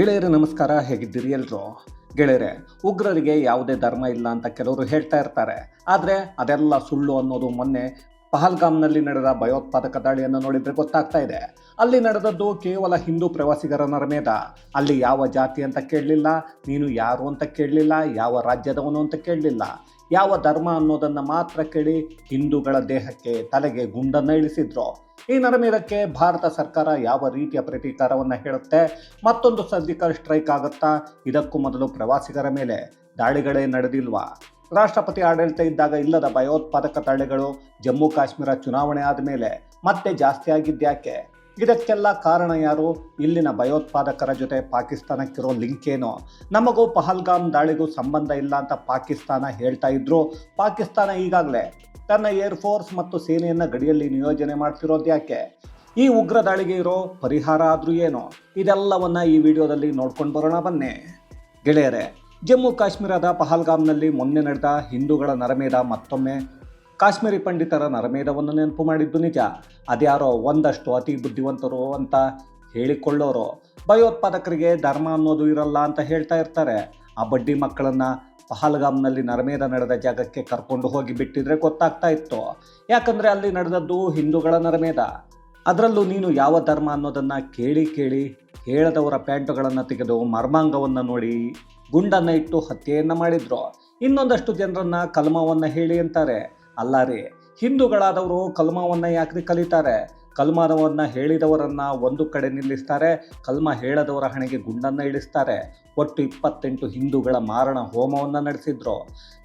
ಗೆಳೆಯರೆ, ನಮಸ್ಕಾರ. ಹೇಗಿದ್ದೀರಿ ಎಲ್ರು? ಗೆಳೆಯರೆ, ಉಗ್ರರಿಗೆ ಯಾವುದೇ ಧರ್ಮ ಇಲ್ಲ ಅಂತ ಕೆಲವರು ಹೇಳ್ತಾ ಇರ್ತಾರೆ. ಆದರೆ ಅದೆಲ್ಲ ಸುಳ್ಳು ಅನ್ನೋದು ಮೊನ್ನೆ ಪಹಲ್ಗಾಮ್ನಲ್ಲಿ ನಡೆದ ಭಯೋತ್ಪಾದಕ ದಾಳಿಯನ್ನು ನೋಡಿದರೆ ಗೊತ್ತಾಗ್ತಾ ಇದೆ. ಅಲ್ಲಿ ನಡೆದದ್ದು ಕೇವಲ ಹಿಂದೂ ಪ್ರವಾಸಿಗರ ನರಮೇದ ಅಲ್ಲಿ ಯಾವ ಜಾತಿ ಅಂತ ಕೇಳಲಿಲ್ಲ, ನೀನು ಯಾರು ಅಂತ ಕೇಳಲಿಲ್ಲ, ಯಾವ ರಾಜ್ಯದವನು ಅಂತ ಕೇಳಲಿಲ್ಲ. ಯಾವ ಧರ್ಮ ಅನ್ನೋದನ್ನು ಮಾತ್ರ ಕೇಳಿ ಹಿಂದೂಗಳ ದೇಹಕ್ಕೆ ತಲೆಗೆ ಗುಂಡನ್ನು ಇಳಿಸಿದ್ರು ಈ ನರಮೇಧಕ್ಕೆ ಭಾರತ ಸರ್ಕಾರ ಯಾವ ರೀತಿಯ ಪ್ರತೀಕಾರವನ್ನು ಹೇಳುತ್ತೆ? ಮತ್ತೊಂದು ಸರ್ಜಿಕಲ್ ಸ್ಟ್ರೈಕ್ ಆಗುತ್ತಾ? ಇದಕ್ಕೂ ಮೊದಲು ಪ್ರವಾಸಿಗರ ಮೇಲೆ ದಾಳಿಗಳೇ ನಡೆದಿಲ್ವಾ? ರಾಷ್ಟ್ರಪತಿ ಆಡಳಿತ ಇದ್ದಾಗ ಇಲ್ಲದ ಭಯೋತ್ಪಾದಕ ದಾಳಿಗಳು ಜಮ್ಮು ಕಾಶ್ಮೀರ ಚುನಾವಣೆ ಆದ ಮೇಲೆ ಮತ್ತೆ ಜಾಸ್ತಿ ಆಗಿದ್ಯಾಕೆ ಇದಕ್ಕೆಲ್ಲ ಕಾರಣ ಯಾರು? ಇಲ್ಲಿನ ಭಯೋತ್ಪಾದಕರ ಜೊತೆ ಪಾಕಿಸ್ತಾನಕ್ಕಿರೋ ಲಿಂಕ್ ಏನು? ನಮಗೂ ಪಹಲ್ಗಾಮ್ ದಾಳಿಗೂ ಸಂಬಂಧ ಇಲ್ಲ ಅಂತ ಪಾಕಿಸ್ತಾನ ಹೇಳ್ತಾ ಇದ್ರು. ಪಾಕಿಸ್ತಾನ ಈಗಾಗಲೇ ತನ್ನ ಏರ್ ಫೋರ್ಸ್ ಮತ್ತು ಸೇನೆಯನ್ನು ಗಡಿಯಲ್ಲಿ ನಿಯೋಜನೆ ಮಾಡ್ತಿರೋದು ಯಾಕೆ? ಈ ಉಗ್ರ ದಾಳಿಗೆ ಇರೋ ಪರಿಹಾರ ಆದರೂ ಏನು? ಇದೆಲ್ಲವನ್ನ ಈ ವಿಡಿಯೋದಲ್ಲಿ ನೋಡ್ಕೊಂಡು ಬರೋಣ ಬನ್ನಿ. ಗೆಳೆಯರೆ, ಜಮ್ಮು ಕಾಶ್ಮೀರದ ಪಹಲ್ಗಾಮ್ನಲ್ಲಿ ಮೊನ್ನೆ ನಡೆದ ಹಿಂದೂಗಳ ನರಮೇಧ ಮತ್ತೊಮ್ಮೆ ಕಾಶ್ಮೀರಿ ಪಂಡಿತರ ನರಮೇಧವನ್ನು ನೆನಪು ಮಾಡಿದ್ದು ನಿಜ. ಅದ್ಯಾರೋ ಒಂದಷ್ಟು ಅತಿ ಬುದ್ಧಿವಂತರು ಅಂತ ಹೇಳಿಕೊಳ್ಳೋರು. ಭಯೋತ್ಪಾದಕರಿಗೆ ಧರ್ಮ ಅನ್ನೋದು ಇರಲ್ಲ ಅಂತ ಹೇಳ್ತಾ ಇರ್ತಾರೆ. ಆ ಬಡ್ಡಿ ಮಕ್ಕಳನ್ನು ಪಹಲ್ಗಾಮ್ನಲ್ಲಿ ನರಮೇಧ ನಡೆದ ಜಾಗಕ್ಕೆ ಕರ್ಕೊಂಡು ಹೋಗಿ ಬಿಟ್ಟಿದ್ರೆ ಗೊತ್ತಾಗ್ತಾ ಇತ್ತು. ಯಾಕಂದರೆ ಅಲ್ಲಿ ನಡೆದದ್ದು ಹಿಂದೂಗಳ ನರಮೇಧ. ಅದರಲ್ಲೂ ನೀನು ಯಾವ ಧರ್ಮ ಅನ್ನೋದನ್ನು ಕೇಳಿ ಕೇಳಿ ಹೇಳದವರ ಪ್ಯಾಂಟುಗಳನ್ನು ತೆಗೆದು ಮರ್ಮಾಂಗವನ್ನು ನೋಡಿ ಗುಂಡನ್ನು ಇಟ್ಟು ಹತ್ಯೆಯನ್ನು ಮಾಡಿದ್ರು. ಇನ್ನೊಂದಷ್ಟು ಜನರನ್ನು ಕಲ್ಮವನ್ನು ಹೇಳಿ ಅಂತಾರೆ. ಅಲ್ಲ ರೀ. ಹಿಂದೂಗಳಾದವರು ಕಲ್ಮವನ್ನು ಯಾಕ್ರಿ ಕಲಿತಾರೆ? ಕಲ್ಮವನ್ನು ಹೇಳಿದವರನ್ನು ಒಂದು ಕಡೆ ನಿಲ್ಲಿಸ್ತಾರೆ, ಕಲ್ಮ ಹೇಳದವರ ಹಣೆಗೆ ಗುಂಡನ್ನು ಇಳಿಸ್ತಾರೆ. ಒಟ್ಟು ಇಪ್ಪತ್ತೆಂಟು ಹಿಂದೂಗಳ ಮಾರಣ ಹೋಮವನ್ನು ನಡೆಸಿದ್ರು.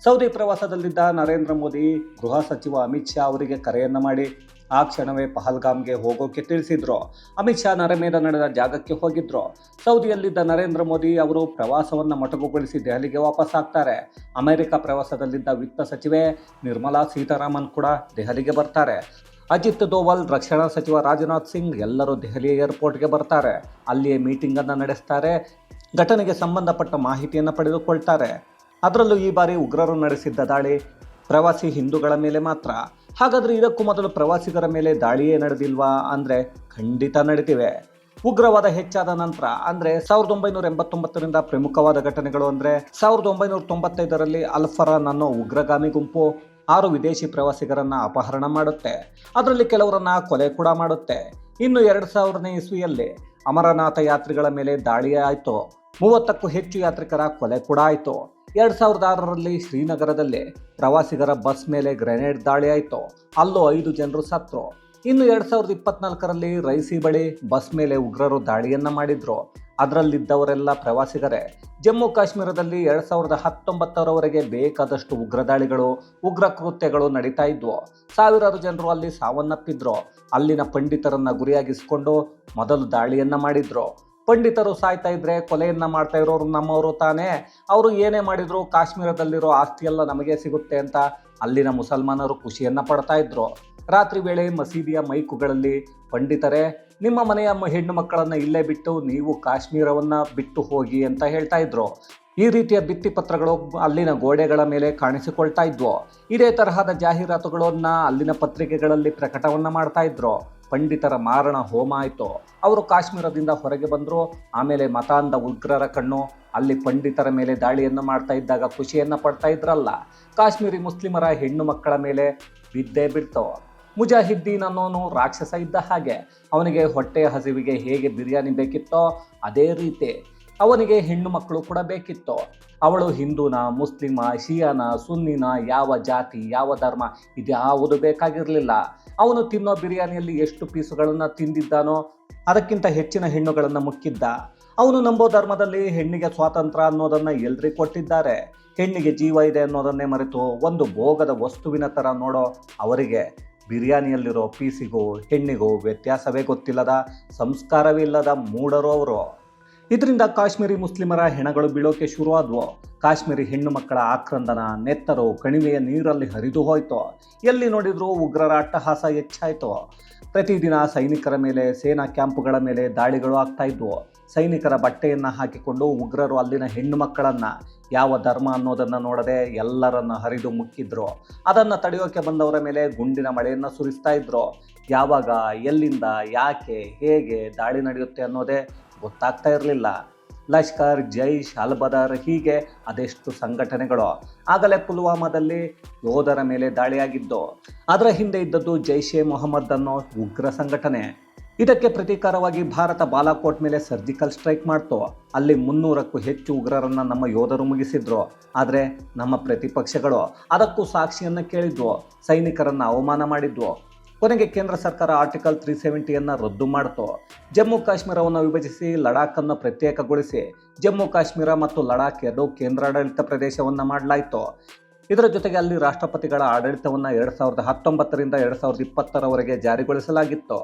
ಸೌದಿ ಪ್ರವಾಸದಲ್ಲಿದ್ದ ನರೇಂದ್ರ ಮೋದಿ ಗೃಹ ಸಚಿವ ಅಮಿತ್ ಶಾ ಅವರಿಗೆ ಕರೆಯನ್ನು ಮಾಡಿ ಆ ಕ್ಷಣವೇ ಪಹಲ್ಗಾಮ್ಗೆ ಹೋಗೋಕೆ ತಿಳಿಸಿದ್ರು. ಅಮಿತ್ ಶಾ ನರಮೇಧ ನಡೆದ ಜಾಗಕ್ಕೆ ಹೋಗಿದ್ರು. ಸೌದಿಯಲ್ಲಿದ್ದ ನರೇಂದ್ರ ಮೋದಿ ಅವರು ಪ್ರವಾಸವನ್ನು ಮೊಟಕುಗೊಳಿಸಿ ದೆಹಲಿಗೆ ವಾಪಸ್ ಆಗ್ತಾರೆ. ಅಮೆರಿಕ ಪ್ರವಾಸದಲ್ಲಿದ್ದ ವಿತ್ತ ಸಚಿವೆ ನಿರ್ಮಲಾ ಸೀತಾರಾಮನ್ ಕೂಡ ದೆಹಲಿಗೆ ಬರ್ತಾರೆ. ಅಜಿತ್ ದೋವಲ್, ರಕ್ಷಣಾ ಸಚಿವ ರಾಜನಾಥ್ ಸಿಂಗ್ ಎಲ್ಲರೂ ದೆಹಲಿ ಏರ್ಪೋರ್ಟ್ಗೆ ಬರ್ತಾರೆ. ಅಲ್ಲಿಯೇ ಮೀಟಿಂಗನ್ನು ನಡೆಸ್ತಾರೆ. ಘಟನೆಗೆ ಸಂಬಂಧಪಟ್ಟ ಮಾಹಿತಿಯನ್ನು ಪಡೆದುಕೊಳ್ತಾರೆ. ಅದರಲ್ಲೂ ಈ ಬಾರಿ ಉಗ್ರರು ನಡೆಸಿದ್ದ ದಾಳಿ ಪ್ರವಾಸಿ ಹಿಂದೂಗಳ ಮೇಲೆ ಮಾತ್ರ. ಹಾಗಾದರೆ ಇದಕ್ಕೂ ಮೊದಲು ಪ್ರವಾಸಿಗರ ಮೇಲೆ ದಾಳಿಯೇ ನಡೆದಿಲ್ವಾ? ಅಂದರೆ ಖಂಡಿತ ನಡೀತಿವೆ. ಉಗ್ರವಾದ ಹೆಚ್ಚಾದ ನಂತರ, ಅಂದರೆ ಸಾವಿರದ ಒಂಬೈನೂರ ಎಂಬತ್ತೊಂಬತ್ತರಿಂದ ಪ್ರಮುಖವಾದ ಘಟನೆಗಳು ಅಂದರೆ ಸಾವಿರದ ಒಂಬೈನೂರ ತೊಂಬತ್ತೈದರಲ್ಲಿ ಅಲ್ಫರಾನ್ ಅನ್ನೋ ಉಗ್ರಗಾಮಿ ಗುಂಪು ಆರು ವಿದೇಶಿ ಪ್ರವಾಸಿಗರನ್ನ ಅಪಹರಣ ಮಾಡುತ್ತೆ. ಅದರಲ್ಲಿ ಕೆಲವರನ್ನ ಕೊಲೆ ಕೂಡ ಮಾಡುತ್ತೆ. ಇನ್ನು ಎರಡು ಸಾವಿರನೇ ಇಸ್ವಿಯಲ್ಲಿ ಅಮರನಾಥ ಯಾತ್ರಿಗಳ ಮೇಲೆ ದಾಳಿ ಆಯಿತು. ಮೂವತ್ತಕ್ಕೂ ಹೆಚ್ಚು ಯಾತ್ರಿಕರ ಕೊಲೆ ಕೂಡ ಆಯಿತು. ಎರಡು ಸಾವಿರದ ಆರರಲ್ಲಿ ಶ್ರೀನಗರದಲ್ಲಿ ಪ್ರವಾಸಿಗರ ಬಸ್ ಮೇಲೆ ಗ್ರೆನೇಡ್ ದಾಳಿ ಆಯಿತು ಅಲ್ಲೂ ಐದು ಜನರು ಸತ್ತರು. ಇನ್ನು ಎರಡು ಸಾವಿರದ ಇಪ್ಪತ್ನಾಲ್ಕರಲ್ಲಿ ರೈಸಿ ಬಳಿ ಬಸ್ ಮೇಲೆ ಉಗ್ರರು ದಾಳಿಯನ್ನ ಮಾಡಿದ್ರು. ಅದರಲ್ಲಿದ್ದವರೆಲ್ಲ ಪ್ರವಾಸಿಗರೇ. ಜಮ್ಮು ಕಾಶ್ಮೀರದಲ್ಲಿ ಎರಡು ಸಾವಿರದ ಹತ್ತೊಂಬತ್ತರವರೆಗೆ ಬೇಕಾದಷ್ಟು ಉಗ್ರ ದಾಳಿಗಳು, ಉಗ್ರ ಕೃತ್ಯಗಳು ನಡೀತಾ ಇದ್ವು. ಸಾವಿರಾರು ಜನರು ಅಲ್ಲಿ ಸಾವನ್ನಪ್ಪಿದ್ರು. ಅಲ್ಲಿನ ಪಂಡಿತರನ್ನ ಗುರಿಯಾಗಿಸಿಕೊಂಡು ಮೊದಲು ದಾಳಿಯನ್ನ ಮಾಡಿದ್ರು. ಪಂಡಿತರು ಸಾಯ್ತಾ ಇದ್ರೆ ಕೊಲೆಯನ್ನ ಮಾಡ್ತಾ ಇರೋರು ನಮ್ಮವರು ತಾನೇ. ಅವರು ಏನೇ ಮಾಡಿದ್ರು ಕಾಶ್ಮೀರದಲ್ಲಿರೋ ಆಸ್ತಿಯೆಲ್ಲ ನಮಗೆ ಸಿಗುತ್ತೆ ಅಂತ ಅಲ್ಲಿನ ಮುಸಲ್ಮಾನರು ಖುಷಿಯನ್ನ ಪಡ್ತಾ ಇದ್ರು. ರಾತ್ರಿ ವೇಳೆ ಮಸೀದಿಯ ಮೈಕುಗಳಲ್ಲಿ, ಪಂಡಿತರೇ, ನಿಮ್ಮ ಮನೆಯ ಹೆಣ್ಣು ಮಕ್ಕಳನ್ನ ಇಲ್ಲೇ ಬಿಟ್ಟು ನೀವು ಕಾಶ್ಮೀರವನ್ನ ಬಿಟ್ಟು ಹೋಗಿ ಅಂತ ಹೇಳ್ತಾ ಇದ್ರು. ಈ ರೀತಿಯ ಭಿತ್ತಿಪತ್ರಗಳು ಅಲ್ಲಿನ ಗೋಡೆಗಳ ಮೇಲೆ ಕಾಣಿಸಿಕೊಳ್ತಾ ಇದ್ವು. ಇದೇ ತರಹದ ಜಾಹೀರಾತುಗಳನ್ನ ಅಲ್ಲಿನ ಪತ್ರಿಕೆಗಳಲ್ಲಿ ಪ್ರಕಟವನ್ನ ಮಾಡ್ತಾ ಇದ್ರು. ಪಂಡಿತರ ಮಾರಣ ಹೋಮ ಆಯಿತು? ಅವರು ಕಾಶ್ಮೀರದಿಂದ ಹೊರಗೆ ಬಂದರು, ಆಮೇಲೆ ಮತಾಂಧ ಉಗ್ರರ ಕಣ್ಣು, ಅಲ್ಲಿ ಪಂಡಿತರ ಮೇಲೆ ದಾಳಿಯನ್ನು ಮಾಡ್ತಾ ಇದ್ದಾಗ ಖುಷಿಯನ್ನು ಪಡ್ತಾ ಇದ್ರಲ್ಲ. ಕಾಶ್ಮೀರಿ ಮುಸ್ಲಿಮರ ಹೆಣ್ಣು ಮಕ್ಕಳ ಮೇಲೆ ಬಿದ್ದೇ ಬಿಡ್ತು? ಮುಜಾಹಿದ್ದೀನ್ ಅನ್ನೋನು ರಾಕ್ಷಸ ಇದ್ದ ಹಾಗೆ. ಅವನಿಗೆ ಹೊಟ್ಟೆ ಹಸಿವಿಗೆ ಹೇಗೆ ಬಿರಿಯಾನಿ ಬೇಕಿತ್ತೋ, ಅದೇ ರೀತಿ. ಅವನಿಗೆ ಹೆಣ್ಣು ಮಕ್ಕಳು ಕೂಡ ಬೇಕಿತ್ತು? ಅವಳು ಹಿಂದೂನ, ಮುಸ್ಲಿಮ, ಶಿಯಾನ, ಸುನ್ನಿನ, ಯಾವ ಜಾತಿ, ಯಾವ ಧರ್ಮ, ಇದ್ಯಾವುದು ಬೇಕಾಗಿರಲಿಲ್ಲ. ಅವನು ತಿನ್ನೋ ಬಿರಿಯಾನಿಯಲ್ಲಿ ಎಷ್ಟು ಪೀಸುಗಳನ್ನು ತಿಂದಿದ್ದಾನೋ ಅದಕ್ಕಿಂತ ಹೆಚ್ಚಿನ ಹೆಣ್ಣುಗಳನ್ನು ಮುಕ್ಕಿದ್ದ. ಅವನು ನಂಬೋ ಧರ್ಮದಲ್ಲಿ ಹೆಣ್ಣಿಗೆ ಸ್ವಾತಂತ್ರ್ಯ ಅನ್ನೋದನ್ನ ಎಲ್ರಿಗೂ ಕೊಟ್ಟಿದ್ದಾರೆ. ಹೆಣ್ಣಿಗೆ ಜೀವ ಇದೆ ಅನ್ನೋದನ್ನೇ ಮರೆತು ಒಂದು ಭೋಗದ ವಸ್ತುವಿನ ಥರ ನೋಡೋ ಅವರಿಗೆ ಬಿರಿಯಾನಿಯಲ್ಲಿರೋ ಪೀಸಿಗೂ ಹೆಣ್ಣಿಗೂ ವ್ಯತ್ಯಾಸವೇ ಗೊತ್ತಿಲ್ಲದ ಸಂಸ್ಕಾರವೇ ಇಲ್ಲದ ಮೂಢರು ಅವರು. ಇದರಿಂದ ಕಾಶ್ಮೀರಿ ಮುಸ್ಲಿಮರ ಹೆಣಗಳು ಬೀಳೋಕೆ ಶುರುವಾದ್ವು. ಕಾಶ್ಮೀರಿ ಹೆಣ್ಣು ಮಕ್ಕಳ ಆಕ್ರಂದನ, ನೆತ್ತರು, ಕಣಿವೆಯ ನೀರಲ್ಲಿ ಹರಿದು ಹೋಯ್ತು. ಎಲ್ಲಿ ನೋಡಿದರೂ ಉಗ್ರರ ಅಟ್ಟಹಾಸ ಹೆಚ್ಚಾಯಿತು. ಪ್ರತಿದಿನ ಸೈನಿಕರ ಮೇಲೆ, ಸೇನಾ ಕ್ಯಾಂಪ್ಗಳ ಮೇಲೆ ದಾಳಿಗಳು ಆಗ್ತಾ ಇದ್ವು. ಸೈನಿಕರ ಬಟ್ಟೆಯನ್ನು ಹಾಕಿಕೊಂಡು ಉಗ್ರರು ಅಲ್ಲಿನ ಹೆಣ್ಣು ಮಕ್ಕಳನ್ನ, ಯಾವ ಧರ್ಮ ಅನ್ನೋದನ್ನು ನೋಡದೆ ಎಲ್ಲರನ್ನ ಹರಿದು ಮುಕ್ಕಿದ್ರು. ಅದನ್ನು ತಡೆಯೋಕೆ ಬಂದವರ ಮೇಲೆ ಗುಂಡಿನ ಮಳೆಯನ್ನು ಸುರಿಸ್ತಾ ಇದ್ರು. ಯಾವಾಗ, ಎಲ್ಲಿಂದ, ಯಾಕೆ, ಹೇಗೆ ದಾಳಿ ನಡೆಯುತ್ತೆ ಅನ್ನೋದೇ ಗೊತ್ತಾಗ್ತಾ ಇರಲಿಲ್ಲ. ಲಷ್ಕರ್, ಜೈಷ್, ಅಲ್ಬದರ್ ಹೀಗೆ ಅದೆಷ್ಟು ಸಂಘಟನೆಗಳು ಆಗಲೇ ಪುಲ್ವಾಮಾದಲ್ಲಿ ಯೋಧರ ಮೇಲೆ ದಾಳಿಯಾಗಿದ್ದು, ಅದರ ಹಿಂದೆ ಇದ್ದದ್ದು ಜೈಷ್ ಎ ಮೊಹಮ್ಮದ್ ಅನ್ನೋ ಉಗ್ರ ಸಂಘಟನೆ. ಇದಕ್ಕೆ ಪ್ರತೀಕಾರವಾಗಿ ಭಾರತ ಬಾಲಾಕೋಟ್ ಮೇಲೆ ಸರ್ಜಿಕಲ್ ಸ್ಟ್ರೈಕ್ ಮಾಡ್ತು. ಅಲ್ಲಿ ಮುನ್ನೂರಕ್ಕೂ ಹೆಚ್ಚು ಉಗ್ರರನ್ನು ನಮ್ಮ ಯೋಧರು ಮುಗಿಸಿದ್ರು. ಆದರೆ ನಮ್ಮ ಪ್ರತಿಪಕ್ಷಗಳು ಅದಕ್ಕೂ ಸಾಕ್ಷಿಯನ್ನು ಕೇಳಿದ್ವು. ಸೈನಿಕರನ್ನು ಅವಮಾನ ಮಾಡಿದ್ವು. ಕೊನೆಗೆ ಕೇಂದ್ರ ಸರ್ಕಾರ ಆರ್ಟಿಕಲ್ ತ್ರೀ ಸೆವೆಂಟಿಯನ್ನು ರದ್ದು ಮಾಡಿತು. ಜಮ್ಮು ಕಾಶ್ಮೀರವನ್ನು ವಿಭಜಿಸಿ ಲಡಾಖನ್ನು ಪ್ರತ್ಯೇಕಗೊಳಿಸಿ. ಜಮ್ಮು ಕಾಶ್ಮೀರ ಮತ್ತು ಲಡಾಖ್ ಎರಡು ಕೇಂದ್ರಾಡಳಿತ ಪ್ರದೇಶವನ್ನು ಮಾಡಲಾಯಿತು. ಇದರ ಜೊತೆಗೆ ಅಲ್ಲಿ ರಾಷ್ಟ್ರಪತಿಗಳ ಆಡಳಿತವನ್ನು ಎರಡು ಸಾವಿರದ ಹತ್ತೊಂಬತ್ತರಿಂದ ಎರಡು ಸಾವಿರದ ಇಪ್ಪತ್ತರವರೆಗೆ ಜಾರಿಗೊಳಿಸಲಾಗಿತ್ತು.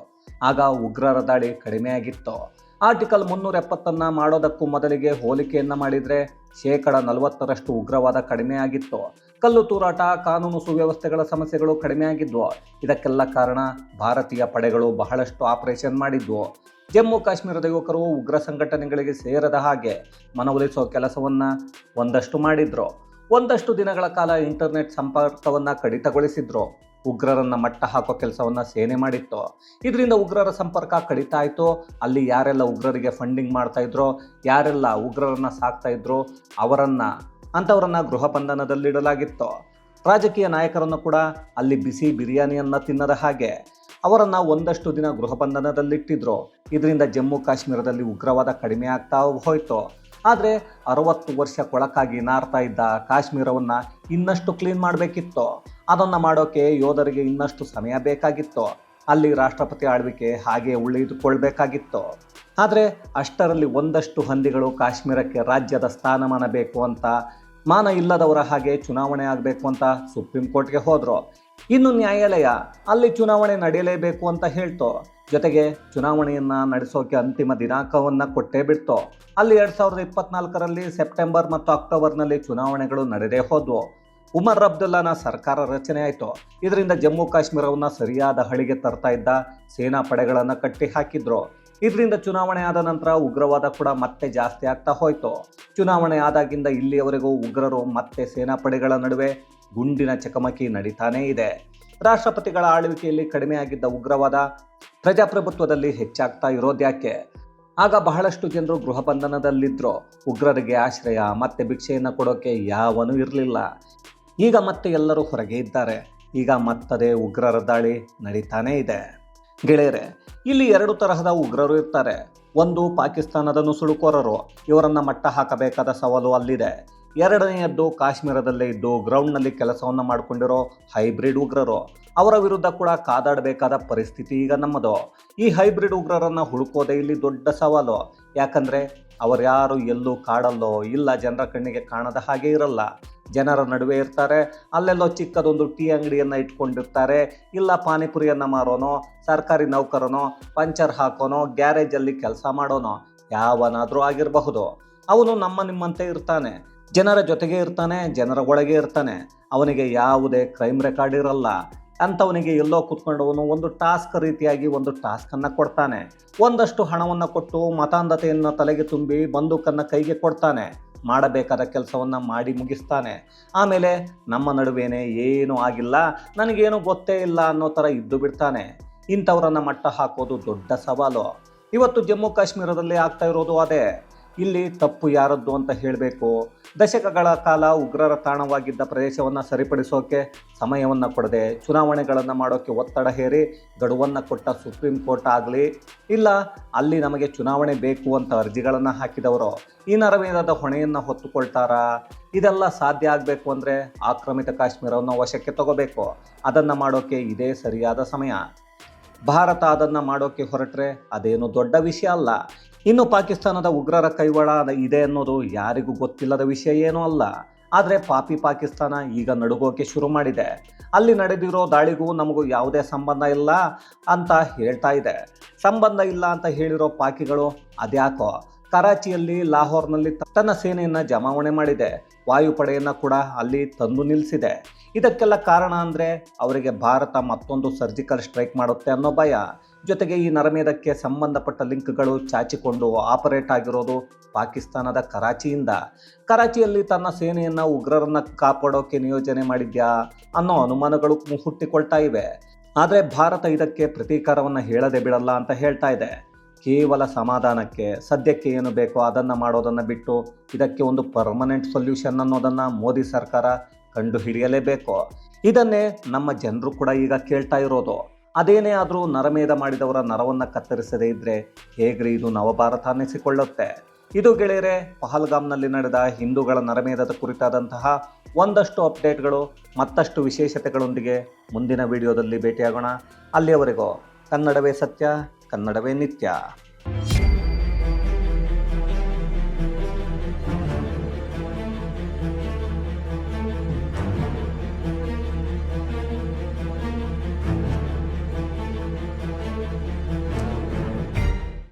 ಆಗ ಉಗ್ರರ ದಾಳಿ ಕಡಿಮೆಯಾಗಿತ್ತು. ಆರ್ಟಿಕಲ್ ಮುನ್ನೂರ ಎಪ್ಪತ್ತನ್ನು ಮಾಡೋದಕ್ಕೂ ಮೊದಲಿಗೆ ಹೋಲಿಕೆಯನ್ನು ಮಾಡಿದರೆ ಶೇಕಡ ನಲವತ್ತರಷ್ಟು ಉಗ್ರವಾದ ಕಡಿಮೆಯಾಗಿತ್ತು. ಕಲ್ಲು ತೂರಾಟ, ಕಾನೂನು ಸುವ್ಯವಸ್ಥೆಗಳ ಸಮಸ್ಯೆಗಳು ಕಡಿಮೆಯಾಗಿದ್ವು ಇದಕ್ಕೆಲ್ಲ ಕಾರಣ ಭಾರತೀಯ ಪಡೆಗಳು ಬಹಳಷ್ಟು ಆಪರೇಷನ್ ಮಾಡಿದ್ವು ಜಮ್ಮು ಕಾಶ್ಮೀರದ ಯುವಕರು ಉಗ್ರ ಸಂಘಟನೆಗಳಿಗೆ ಸೇರದ ಹಾಗೆ ಮನವೊಲಿಸುವ ಕೆಲಸವನ್ನು ಒಂದಷ್ಟು ಮಾಡಿದ್ರು. ಒಂದಷ್ಟು ದಿನಗಳ ಕಾಲ ಇಂಟರ್ನೆಟ್ ಸಂಪರ್ಕವನ್ನು ಕಡಿತಗೊಳಿಸಿದ್ರು. ಉಗ್ರರನ್ನ ಮಟ್ಟ ಹಾಕೋ ಕೆಲಸವನ್ನ ಸೇನೆ ಮಾಡಿತ್ತು. ಇದರಿಂದ ಉಗ್ರರ ಸಂಪರ್ಕ ಕಡಿತ ಆಯಿತು. ಅಲ್ಲಿ ಯಾರೆಲ್ಲ ಉಗ್ರರಿಗೆ ಫಂಡಿಂಗ್ ಮಾಡ್ತಾಯಿದ್ರು ಯಾರೆಲ್ಲ ಉಗ್ರರನ್ನ ಸಾಕ್ತಾ ಅವರನ್ನು ಅವರನ್ನ ಅಂಥವರನ್ನ ಗೃಹ ಬಂಧನದಲ್ಲಿಡಲಾಗಿತ್ತು ರಾಜಕೀಯ ನಾಯಕರನ್ನು ಕೂಡ ಅಲ್ಲಿ ಬಿಸಿ ಬಿರಿಯಾನಿಯನ್ನು ತಿನ್ನದ ಹಾಗೆ ಅವರನ್ನು ಒಂದಷ್ಟು ದಿನ ಗೃಹ ಬಂಧನದಲ್ಲಿಟ್ಟಿದ್ರು ಇದರಿಂದ ಜಮ್ಮು ಕಾಶ್ಮೀರದಲ್ಲಿ ಉಗ್ರವಾದ ಕಡಿಮೆ ಆಗ್ತಾ ಹೋಯಿತು. ಆದರೆ ಅರವತ್ತು ವರ್ಷ ಕೊಳಕಾಗಿ ನಾರ್ತಾ ಇದ್ದ ಕಾಶ್ಮೀರವನ್ನು ಇನ್ನಷ್ಟು ಕ್ಲೀನ್ ಮಾಡಬೇಕಿತ್ತು. ಅದನ್ನು ಮಾಡೋಕ್ಕೆ ಯೋಧರಿಗೆ ಇನ್ನಷ್ಟು ಸಮಯ ಬೇಕಾಗಿತ್ತು. ಅಲ್ಲಿ ರಾಷ್ಟ್ರಪತಿ ಆಳ್ವಿಕೆ ಹಾಗೆ ಉಳಿದುಕೊಳ್ಬೇಕಾಗಿತ್ತು. ಆದರೆ ಅಷ್ಟರಲ್ಲಿ ಒಂದಷ್ಟು ಹಂದಿಗಳು ಕಾಶ್ಮೀರಕ್ಕೆ ರಾಜ್ಯದ ಸ್ಥಾನಮಾನ ಬೇಕು ಅಂತ ಮಾನ ಇಲ್ಲದವರ ಹಾಗೆ ಚುನಾವಣೆ ಆಗಬೇಕು ಅಂತ ಸುಪ್ರೀಂ ಕೋರ್ಟ್ಗೆ ಹೋದರು. ಇನ್ನು ನ್ಯಾಯಾಲಯ ಅಲ್ಲಿ ಚುನಾವಣೆ ನಡೆಯಲೇಬೇಕು ಅಂತ ಹೇಳ್ತು. ಜೊತೆಗೆ ಚುನಾವಣೆಯನ್ನ ನಡೆಸೋಕೆ ಅಂತಿಮ ದಿನಾಂಕವನ್ನ ಕೊಟ್ಟೇ ಬಿಡ್ತು. ಅಲ್ಲಿ ಎರಡ್ ಸಾವಿರದ ಇಪ್ಪತ್ನಾಲ್ಕರಲ್ಲಿ ಸೆಪ್ಟೆಂಬರ್ ಮತ್ತು ಅಕ್ಟೋಬರ್ನಲ್ಲಿ ಚುನಾವಣೆಗಳು ನಡೆದೇ ಹೋದ್ವು. ಉಮರ್ ಅಬ್ದುಲ್ಲಾನ ಸರ್ಕಾರ ರಚನೆ ಆಯಿತು. ಇದರಿಂದ ಜಮ್ಮು ಕಾಶ್ಮೀರವನ್ನು ಸರಿಯಾದ ಹಳಿಗೆ ತರ್ತಾ ಇದ್ದ ಸೇನಾ ಪಡೆಗಳನ್ನು ಕಟ್ಟಿ ಹಾಕಿದ್ರು ಇದರಿಂದ ಚುನಾವಣೆ ಆದ ನಂತರ ಉಗ್ರವಾದ ಕೂಡ ಮತ್ತೆ ಜಾಸ್ತಿ ಆಗ್ತಾ ಹೋಯಿತು. ಚುನಾವಣೆ ಆದಾಗಿಂದ ಇಲ್ಲಿಯವರೆಗೂ ಉಗ್ರರು ಮತ್ತೆ ಸೇನಾಪಡೆಗಳ ನಡುವೆ ಗುಂಡಿನ ಚಕಮಕಿ ನಡೀತಾನೇ ಇದೆ. ರಾಷ್ಟ್ರಪತಿಗಳ ಆಳ್ವಿಕೆಯಲ್ಲಿ ಕಡಿಮೆಯಾಗಿದ್ದ ಉಗ್ರವಾದ ಪ್ರಜಾಪ್ರಭುತ್ವದಲ್ಲಿ ಹೆಚ್ಚಾಗ್ತಾ ಇರೋದ್ಯಾಕೆ? ಆಗ ಬಹಳಷ್ಟು ಜನರು ಗೃಹ ಬಂಧನದಲ್ಲಿದ್ದರು ಉಗ್ರರಿಗೆ ಆಶ್ರಯ ಮತ್ತೆ ಭಿಕ್ಷೆಯನ್ನು ಕೊಡೋಕೆ ಯಾವನೂ ಇರಲಿಲ್ಲ. ಈಗ ಮತ್ತೆ ಎಲ್ಲರೂ ಹೊರಗೆ ಇದ್ದಾರೆ. ಈಗ ಮತ್ತದೇ ಉಗ್ರರ ದಾಳಿ ನಡೀತಾನೇ ಇದೆ. ಗೆಳೆಯರೆ, ಇಲ್ಲಿ ಎರಡು ತರಹದ ಉಗ್ರರು ಇರ್ತಾರೆ. ಒಂದು ಪಾಕಿಸ್ತಾನದ ನುಸುಳುಕೋರರು ಇವರನ್ನ ಮಟ್ಟ ಹಾಕಬೇಕಾದ ಸವಾಲು ಅಲ್ಲಿದೆ. ಎರಡನೆಯದ್ದು ಕಾಶ್ಮೀರದಲ್ಲೇ ಇದ್ದು ಗ್ರೌಂಡ್ನಲ್ಲಿ ಕೆಲಸವನ್ನು ಮಾಡಿಕೊಂಡಿರೋ ಹೈಬ್ರಿಡ್ ಉಗ್ರರು. ಅವರ ವಿರುದ್ಧ ಕೂಡ ಕಾದಾಡಬೇಕಾದ ಪರಿಸ್ಥಿತಿ ಈಗ ನಮ್ಮದು. ಈ ಹೈಬ್ರಿಡ್ ಉಗ್ರರನ್ನ ಹುಡುಕೋದೇ ಇಲ್ಲಿ ದೊಡ್ಡ ಸವಾಲು. ಯಾಕಂದ್ರೆ, ಅವರ್ಯಾರು ಎಲ್ಲೂ ಕಾಡಲ್ಲೋ ಇಲ್ಲ, ಜನರ ಕಣ್ಣಿಗೆ ಕಾಣದ ಹಾಗೆ ಇರಲ್ಲ. ಜನರ ನಡುವೆ ಇರ್ತಾರೆ. ಅಲ್ಲೆಲ್ಲೋ ಚಿಕ್ಕದೊಂದು ಟೀ ಅಂಗಡಿಯನ್ನು ಇಟ್ಕೊಂಡಿರ್ತಾರೆ. ಇಲ್ಲ ಪಾನಿಪುರಿಯನ್ನು ಮಾರೋನೋ, ಸರ್ಕಾರಿ ನೌಕರನೋ, ಪಂಚರ್ ಹಾಕೋನೋ, ಗ್ಯಾರೇಜಲ್ಲಿ ಕೆಲಸ ಮಾಡೋನೋ, ಯಾವನಾದರೂ ಆಗಿರಬಹುದು. ಅವನು ನಮ್ಮ ನಿಮ್ಮಂತೆ ಇರ್ತಾನೆ. ಜನರ ಜೊತೆಗೆ ಇರ್ತಾನೆ, ಜನರ ಒಳಗೆ ಇರ್ತಾನೆ. ಅವನಿಗೆ ಯಾವುದೇ ಕ್ರೈಮ್ ರೆಕಾರ್ಡ್ ಇರಲ್ಲ. ಅಂಥವನಿಗೆ ಎಲ್ಲೋ ಕೂತ್ಕೊಂಡವನು ಒಂದು ಟಾಸ್ಕ್ ರೀತಿಯಾಗಿ ಒಂದು ಟಾಸ್ಕನ್ನು ಕೊಡ್ತಾನೆ. ಒಂದಷ್ಟು ಹಣವನ್ನು ಕೊಟ್ಟು ಮತಾಂಧತೆಯನ್ನು ತಲೆಗೆ ತುಂಬಿ ಬಂದೂಕನ್ನು ಕೈಗೆ ಕೊಡ್ತಾನೆ. ಮಾಡಬೇಕಾದ ಕೆಲಸವನ್ನು ಮಾಡಿ ಮುಗಿಸ್ತಾನೆ. ಆಮೇಲೆ ನಮ್ಮ ನಡುವೇನೆ ಏನೂ ಆಗಿಲ್ಲ, ನನಗೇನು ಗೊತ್ತೇ ಇಲ್ಲ ಅನ್ನೋ ಥರ ಇದ್ದು ಬಿಡ್ತಾನೆ. ಇಂಥವರನ್ನು ಮಟ್ಟ ಹಾಕೋದು ದೊಡ್ಡ ಸವಾಲು. ಇವತ್ತು ಜಮ್ಮು ಕಾಶ್ಮೀರದಲ್ಲಿ ಆಗ್ತಾ ಇರೋದು ಅದೇ. ಇಲ್ಲಿ ತಪ್ಪು ಯಾರದ್ದು ಅಂತ ಹೇಳಬೇಕು. ದಶಕಗಳ ಕಾಲ ಉಗ್ರರ ತಾಣವಾಗಿದ್ದ ಪ್ರದೇಶವನ್ನು ಸರಿಪಡಿಸೋಕೆ ಸಮಯವನ್ನು ಕೊಡದೆ ಚುನಾವಣೆಗಳನ್ನು ಮಾಡೋಕ್ಕೆ ಒತ್ತಡ ಹೇರಿ ಗಡುವನ್ನು ಕೊಟ್ಟ ಸುಪ್ರೀಂ ಕೋರ್ಟ್ ಆಗಲಿ, ಇಲ್ಲ ಅಲ್ಲಿ ನಮಗೆ ಚುನಾವಣೆ ಬೇಕು ಅಂತ ಅರ್ಜಿಗಳನ್ನು ಹಾಕಿದವರು ಈ ನರಮೇಧದ ಹೊಣೆಯನ್ನು ಹೊತ್ತುಕೊಳ್ತಾರಾ? ಇದೆಲ್ಲ ಸಾಧ್ಯ ಆಗಬೇಕು ಅಂದರೆ ಆಕ್ರಮಿತ ಕಾಶ್ಮೀರವನ್ನು ವಶಕ್ಕೆ ತಗೋಬೇಕು. ಅದನ್ನು ಮಾಡೋಕ್ಕೆ ಇದೇ ಸರಿಯಾದ ಸಮಯ. ಭಾರತ ಅದನ್ನು ಮಾಡೋಕ್ಕೆ ಹೊರಟ್ರೆ ಅದೇನು ದೊಡ್ಡ ವಿಷಯ ಅಲ್ಲ. ಇನ್ನು ಪಾಕಿಸ್ತಾನದ ಉಗ್ರರ ಕೈವಾಡ ಇದೆ ಅನ್ನೋದು ಯಾರಿಗೂ ಗೊತ್ತಿಲ್ಲದ ವಿಷಯ ಏನೂ ಅಲ್ಲ. ಆದರೆ ಪಾಪಿ ಪಾಕಿಸ್ತಾನ ಈಗ ನಡುಗೋಕೆ ಶುರು ಮಾಡಿದೆ. ಅಲ್ಲಿ ನಡೆದಿರೋ ದಾಳಿಗೂ ನಮಗೂ ಯಾವುದೇ ಸಂಬಂಧ ಇಲ್ಲ ಅಂತ ಹೇಳ್ತಾ ಇದೆ. ಸಂಬಂಧ ಇಲ್ಲ ಅಂತ ಹೇಳಿರೋ ಪಾಕಿಗಳು ಅದ್ಯಾಕೋ? ಕರಾಚಿಯಲ್ಲಿ ಲಾಹೋರ್ನಲ್ಲಿ ತನ್ನ ಸೇನೆಯನ್ನು ಜಮಾವಣೆ ಮಾಡಿದೆ. ವಾಯುಪಡೆಯನ್ನು ಕೂಡ ಅಲ್ಲಿ ತಂದು ನಿಲ್ಲಿಸಿದೆ ಇದಕ್ಕೆಲ್ಲ ಕಾರಣ ಅಂದರೆ ಅವರಿಗೆ ಭಾರತ ಮತ್ತೊಂದು ಸರ್ಜಿಕಲ್ ಸ್ಟ್ರೈಕ್ ಮಾಡುತ್ತೆ ಅನ್ನೋ ಭಯ. ಜೊತೆಗೆ ಈ ನರಮೇಧಕ್ಕೆ ಸಂಬಂಧಪಟ್ಟ ಲಿಂಕ್ಗಳು ಚಾಚಿಕೊಂಡು ಆಪರೇಟ್ ಆಗಿರೋದು ಪಾಕಿಸ್ತಾನದ ಕರಾಚಿಯಿಂದ. ಕರಾಚಿಯಲ್ಲಿ ತನ್ನ ಸೇನೆಯನ್ನು ಉಗ್ರರನ್ನ ಕಾಪಾಡೋಕೆ ನಿಯೋಜನೆ ಮಾಡಿದ್ಯಾ ಅನ್ನೋ ಅನುಮಾನಗಳು ಹುಟ್ಟಿಕೊಳ್ತಾ ಇವೆ. ಆದರೆ ಭಾರತ ಇದಕ್ಕೆ ಪ್ರತೀಕಾರವನ್ನು ಹೇಳದೆ ಬಿಡಲ್ಲ ಅಂತ ಹೇಳ್ತಾ ಇದೆ. ಕೇವಲ ಸಮಾಧಾನಕ್ಕೆ, ಸದ್ಯಕ್ಕೆ ಏನು ಬೇಕೋ ಅದನ್ನು ಮಾಡೋದನ್ನು ಬಿಟ್ಟು ಇದಕ್ಕೆ ಒಂದು ಪರ್ಮನೆಂಟ್ ಸೊಲ್ಯೂಷನ್ ಅನ್ನೋದನ್ನು ಮೋದಿ ಸರ್ಕಾರ ಕಂಡು ಹಿಡಿಯಲೇಬೇಕು ಇದನ್ನೇ ನಮ್ಮ ಜನರು ಕೂಡ ಈಗ ಕೇಳ್ತಾ ಇರೋದು. ಅದೇನೇ ಆದರೂ ನರಮೇಧ ಮಾಡಿದವರ ನರವನ್ನು ಕತ್ತರಿಸದೇ ಇದ್ದರೆ ಹೇಗ್ರಿ ಇದು ನವಭಾರತ ಅನ್ನಿಸಿಕೊಳ್ಳುತ್ತೆ? ಇದು ಗೆಳೆಯರೆ, ಪಹಲ್ಗಾಮ್ನಲ್ಲಿ ನಡೆದ ಹಿಂದೂಗಳ ನರಮೇಧದ ಕುರಿತಾದಂತಹ ಒಂದಷ್ಟು ಅಪ್ಡೇಟ್ಗಳು, ಮತ್ತಷ್ಟು ವಿಶೇಷತೆಗಳೊಂದಿಗೆ ಮುಂದಿನ ವಿಡಿಯೋದಲ್ಲಿ ಭೇಟಿಯಾಗೋಣ. ಅಲ್ಲಿಯವರೆಗೂ ಕನ್ನಡವೇ ಸತ್ಯ, ಕನ್ನಡವೇ ನಿತ್ಯ.